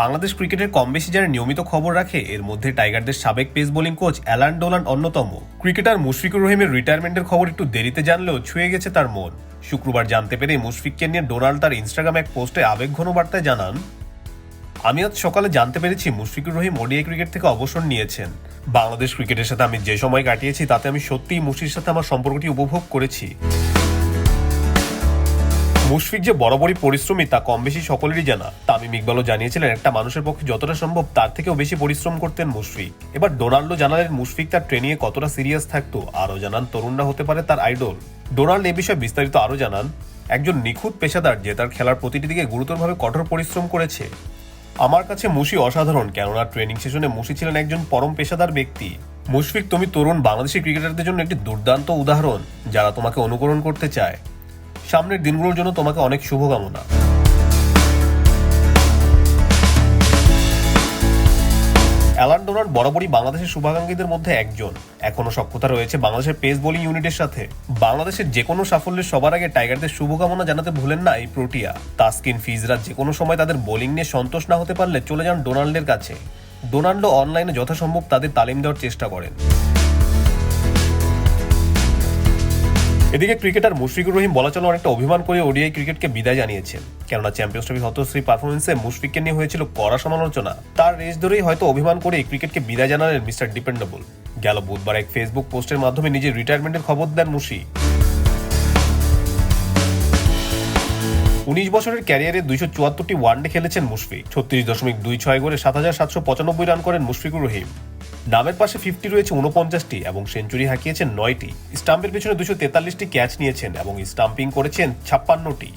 বাংলাদেশ ক্রিকেটের কম বেশি যারা নিয়মিত খবর রাখে, এর মধ্যে টাইগারদের সাবেক pace bowling coach Alan Dolan অন্যতম। ক্রিকেটার মুশফিকুর রহিমের রিটায়ারমেন্টের খবর একটু দেরিতে জানলেও ছুঁয়ে গেছে তার মন। শুক্রবার জানতে পেরে মুশফিককে নিয়ে ডোনাল্ড তার ইনস্টাগ্রাম এক পোস্টে আবেগঘন বার্তায় জানান, আমি আজ সকালে জানতে পেরেছি মুশফিকুর রহিম ওডিআই ক্রিকেট থেকে অবসর নিয়েছেন। বাংলাদেশ ক্রিকেটের সাথে আমি যে সময় কাটিয়েছি, তাতে আমি সত্যিই মুশির সাথে আমার সম্পর্কটি উপভোগ করেছি। মুশফিক যে বরাবরই পরিশ্রমী, তা কম বেশি সকলেরই জানা। তামিম ইকবালও জানিয়েছিলেন, একটা মানুষের পক্ষে যতটা সম্ভব তার থেকেও বেশি পরিশ্রম করতেন মুশফিক। এবার ডোনাল্ডো জানালেন, মুশফিক তার ট্রেনিংয়ে কতটা সিরিয়াস থাকতো? আরও জানান, তরুণরা হতে পারে তার আইডল। ডোনাল্ড এ বিষয়ে বিস্তারিত আরও জানান, একজন নিখুঁত পেশাদার যে তার খেলার প্রতিটি দিকে গুরুতরভাবে কঠোর পরিশ্রম করেছে। আমার কাছে মুশি অসাধারণ, কেননা ট্রেনিং সেশনে মুশি ছিলেন একজন পরম পেশাদার ব্যক্তি। মুশফিক, তুমি তরুণ বাংলাদেশি ক্রিকেটারদের জন্য একটি দুর্দান্ত উদাহরণ, যারা তোমাকে অনুকরণ করতে চায়। সামনের দিনগুলোর জন্য তোমাকে অনেক শুভকামনা। অ্যালান ডোনাল্ড বরাবরই বাংলাদেশের শুভাকাঙ্ক্ষীদের মধ্যে একজন। এখনও সক্ষতা রয়েছে বাংলাদেশের পেস বোলিং ইউনিটের সাথে। বাংলাদেশের যে কোনো সাফল্যের সবার আগে টাইগারদের শুভকামনা জানাতে ভুলেন না এই প্রোটিয়া। তাস্কিন ফিজরা যে কোনো সময় তাদের বোলিং নিয়ে সন্তোষ না হতে পারলে চলে যান ডোনাল্ডের কাছে। ডোনাল্ডো অনলাইনে যথাসম্ভব তাদের তালিম দেওয়ার চেষ্টা করেন। এদিকে ক্রিকেটার মুশফিকুর রহিম বলা চলে অনেকটা অভিমান করে ওডিআই ক্রিকেটকে বিদায় জানিয়েছেন কেননা চ্যাম্পিয়ন্স ট্রফি হতশ্রী পারফরমেন্সে মুশফিককে নিয়ে হয়েছিল কড়া সমালোচনা। তার রেস ধরেই হয়তো অভিমান করে ক্রিকেটকে বিদায় জানালেন মিস্টার ডিপেন্ডেবল গেল বুধবার এক ফেসবুক পোস্টের মাধ্যমে নিজের রিটায়ারমেন্টের খবর দেন মুশি উনিশ বছরের ক্যারিয়ারে দুইশো চুয়াত্তরটি ওয়ানডে খেলেছেন মুশফিক। ছত্রিশ দশমিক দুই ছয় করে সাত হাজার সাতশো পঁচানব্বই রান করেন মুশফিকুর রহিম। নামের পাশে ফিফটি রয়েছে উনপঞ্চাশটি এবং সেঞ্চুরি হাঁকিয়েছেন নয়টি। স্টাম্পের পেছনে দুশো তেতাল্লিশটি ক্যাচ নিয়েছেন এবং স্টাম্পিং করেছেন ছাপ্পান্নটি।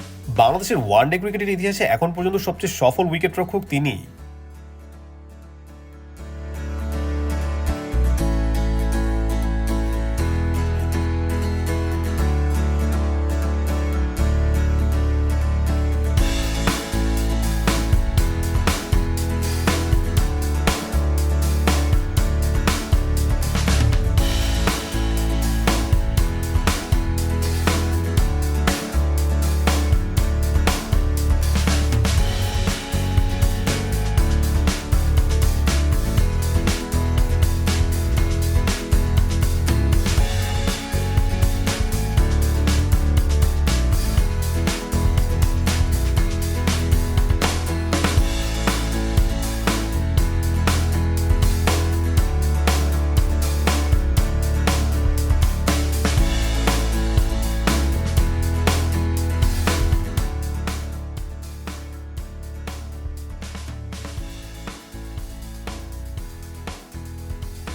বাংলাদেশের ওয়ানডে ক্রিকেটের ইতিহাসে এখন পর্যন্ত সবচেয়ে সফল উইকেট রক্ষক তিনি